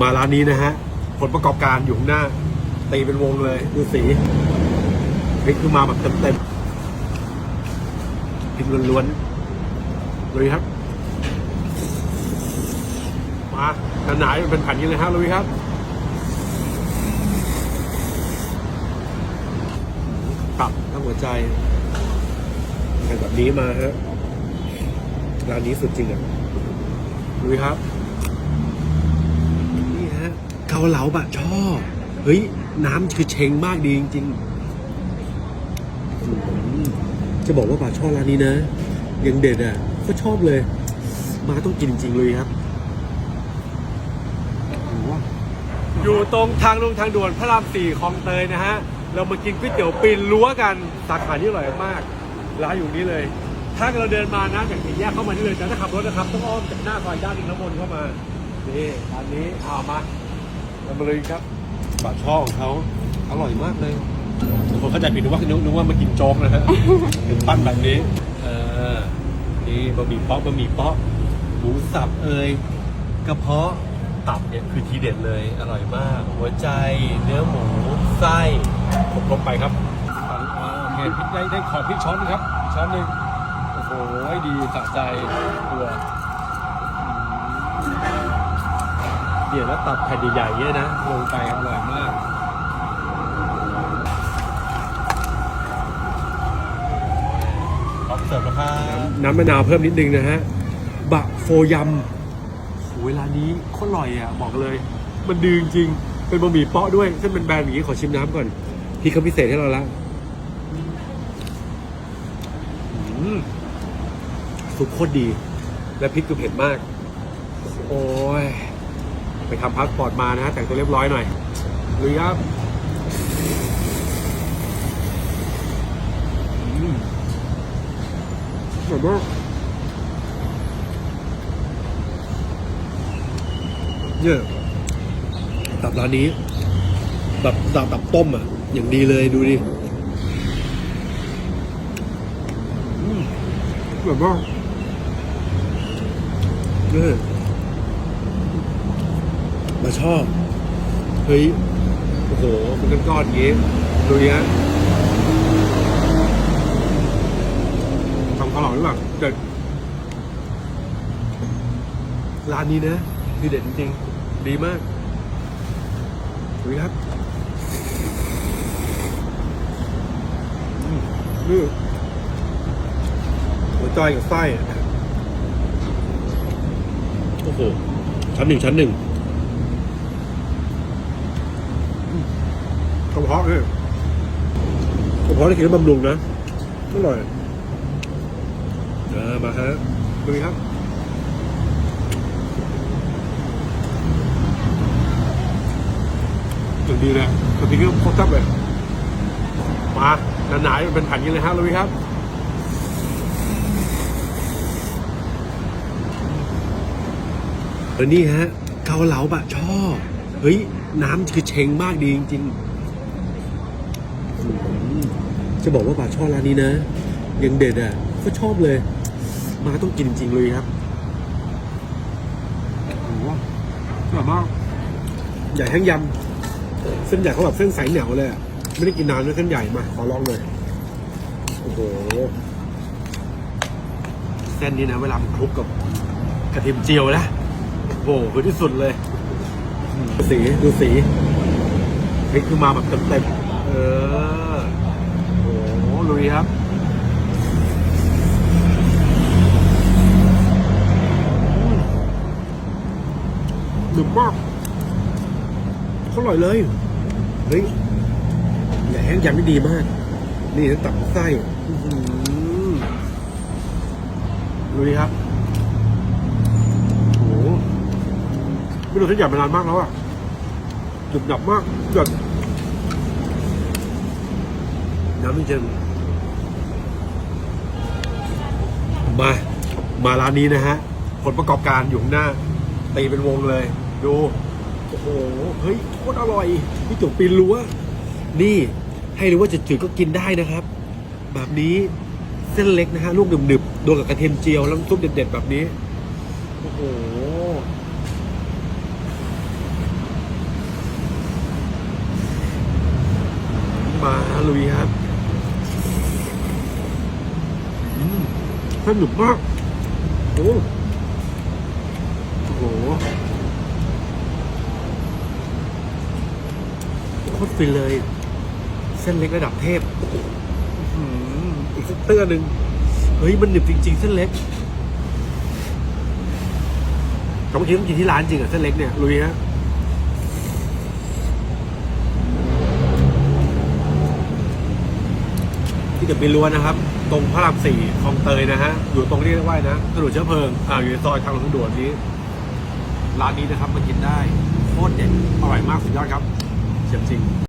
มาร้านนี้นะฮะ ผลประกอบการอยู่ข้างหน้า ตีเป็นวงเลยดูสีพริกคือมาแบบเต็มๆพริกล้วนๆลุยครับ มาหนาๆเป็นแผ่นนี้เลยฮะลุยครับตับทั้งหัวใจแผ่นแบบนี้มาฮะร้านนี้สุดจริงอะลุยครับ เกาเหลาบะช่อเฮ้ย น้ำคือเชงมากดีจริงๆจะบอกว่าบะช่อร้านนี้นะยังเด็ดอะก็ชอบเลย มาต้องกินจริงๆเลยครับ อยู่ตรงทางลงทางด่วนพระรามสี่คลองเตยนะฮะ เรามากินก๋วยเตี๋ยวปีนรั้วกันสาขาที่อร่อยมากร้านอยู่นี้เลย ถ้าเราเดินมานะจากสี่แยกเข้ามานี่เลยแต่ถ้าขับรถนะครับ ต้องอ้อมจากหน้าซอยด้านหนึงแล้ววนเข้ามานี่อันนี้เอามา เรามาเลยครับบะช่อของเขาอร่อยมากเลยคนเข้าใจผิดนึกว่านึกนึกว่ามากินโจ๊กนะฮะเป็นปั้นแบบนี้เออนี่บะหมี่เป๊อกบะหมี่เป๊อกหมูสับเอยกระเพาะตับเนี่ยคือทีเด็ดเลยอร่อยมาก หัวใจเนื้อหมูไส้ครบครบไปครับอ่าโอเคพริกได้ได้ขอพริกช้อนหนึงครับช้อนหนึ่งโอ้โหดีสะใจตัวอืม เดี๋ยวแล้วตับแผ่นใหญ่ๆเนี่ยนะ ลงไปอร่อยมากพร้อมเสิร์ฟแล้วครับน้ำมะนาวเพิ่มนิดนึงนะฮะ บะโฟยำโหเวลานี้โคตรอร่อยอะ บอกเลย มันดีจริงๆเป็นบะหมี่เปาะด้วยเส้นเป็นแบนๆอย่างนี้ขอชิมน้ำก่อน พี่เขาพิเศษให้เราละอืมซุปโคตรดี และพริกคือเผ็ดมาก โอ้ย ไปทำพาสปอร์ตมานะฮะแต่งตัวเรียบร้อยหน่อยลุยครับอืมอร่อยมากเนี่ยตับร้านนี้ตับตับตับต้มอะ อย่างดีเลยดูดิอืมอร่อยมากเนี่ย มาชอบ เฮ้ย โอ้โหเป็นก้อนๆงี้ดูดิฮะทำข้าหลามหรือเปล่าเด็ดร้านนี้นะคือเด็ดจริงๆ ดีมากดูครับอืมนี่หัวใจกับไส้อะโอ้โหชั้นหนึ่งชั้นหนึ่งอืมก ระเพาะเนี่ยกระเพาะที่กินแล้วบำรุงนะอร่อยเออมาฮะดูครับอย่างดีเลยกะทิก็โคตรแซ่บเลยมาหนาๆเป็นแผ่นนี้เลยฮะลุยครับเออนี่ฮะเกาเหลาบะช่อเฮ้ย น้ำคือเชงมากดีจริง ๆ จะบอกว่าบะช่อร้านนี้นะยังเด็ดอะก็ชอบเลย มาต้องกินจริงเลยครับโอ้โหอร่อยมากใหญ่แห้งยำเส้นใหญ่เขาแบบเส้นใสเหนียวเลยอะไม่ได้กินนานด้วยเส้นใหญ่มาขอลองเลยโอ้โหเส้นนี้นะเวลามันคลุกกับกระเทียมเจียวนะโอ้โหคือที่สุดเลยดูสีดูสีพริกคือมาแบบเต็มๆ เออ โอ้โหลุยครับ หนึบมากเขาอร่อยเลย เฮ้ยใหญ่แห้งยำนี่ดีมาก นี่ทั้งตับทั้งไส้อื้อหือลุยครับโอ้โหไม่รู้เส้นใหญ่มานานมากแล้วอะหนึบหนับมากเดื ย้ำจริงมา มาร้านนี้นะฮะ ผลประกอบการอยู่ข้างหน้า ตีเป็นวงเลย ดู โอ้โห เฮ้ยโคตรอร่อย พี่จุกปีนรั้วนี่ ให้รู้ว่าจะจืดก็กินได้นะครับ แบบนี้เส้นเล็กนะฮะ ลูกหนึบๆโดนกับกระเทียมเจียวแล้วซุปเด็ด ๆ แบบนี้ โอ้โหมาลุยครับ สนุกมากโอ้โอ้โหโคตรฟินเลย เส้นเล็กระดับเทพอีกสักเตื้อหนึ่งเฮ้ย มันหนึบจริง ๆ เส้นเล็กแต่เมื่อกี้ต้องกินที่ร้านจริงอะ เส้นเล็กเนี่ยลุยฮะ ที่เดบิลล้วนนะครับ ตรงพระรามสี่คลองเตยนะฮะ อยู่ตรงนี้เรียกว่านะถนนเชื้อเพลิง อ่า อยู่ในซอยทางลงทางด่วนนี้ ร้านนี้นะครับมากินได้ โคตรเด็ด อร่อยมากสุดยอดครับเฉียบจริง